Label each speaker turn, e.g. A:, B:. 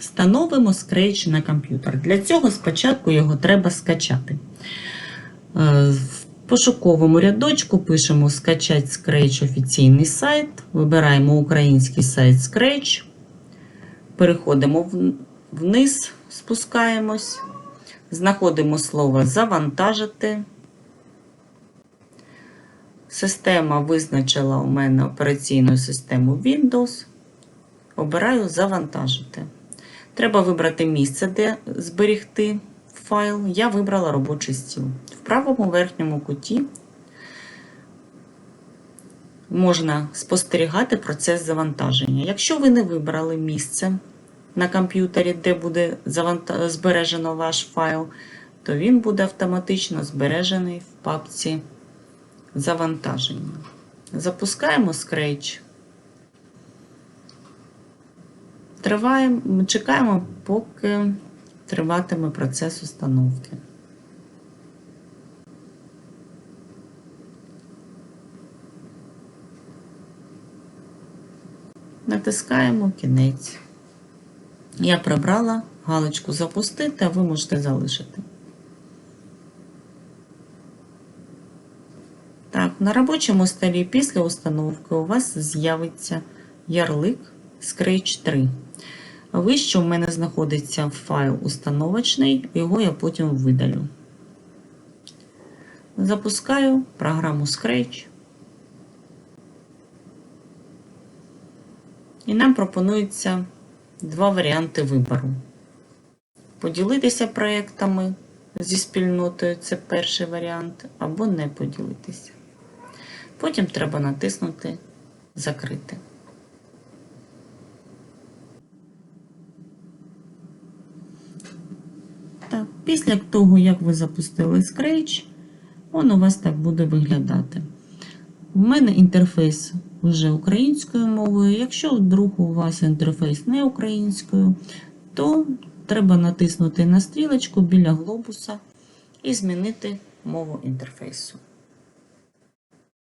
A: Встановимо Scratch на комп'ютер. Для цього спочатку його треба скачати. Е, В пошуковому рядочку пишемо скачать Scratch офіційний сайт. Вибираємо український сайт Scratch. Переходимо вниз, спускаємось. Знаходимо слово завантажити. Система визначила у мене операційну систему Windows. Обираю завантажити. Треба вибрати місце, де зберігти файл. Я вибрала робочий стіл. В правому верхньому куті можна спостерігати процес завантаження. Якщо ви не вибрали місце на комп'ютері, де буде збережено ваш файл, то він буде автоматично збережений в папці завантаження. Запускаємо Scratch. Триваємо, чекаємо, поки триватиме процес установки. Натискаємо кінець. Я прибрала галочку запустити, а ви можете залишити. Так, на робочому столі після установки у вас з'явиться ярлик Scratch 3. Вище у мене знаходиться файл установочний, його я потім видалю. Запускаю програму Scratch. І нам пропонується два варіанти вибору. Поділитися проєктами зі спільнотою це перший варіант, або не поділитися. Потім треба натиснути Закрити. Так, після того, як ви запустили Scratch, він у вас так буде виглядати. У мене інтерфейс вже українською мовою. Якщо вдруг у вас інтерфейс не українською, то треба натиснути на стрілочку біля глобуса і змінити мову інтерфейсу.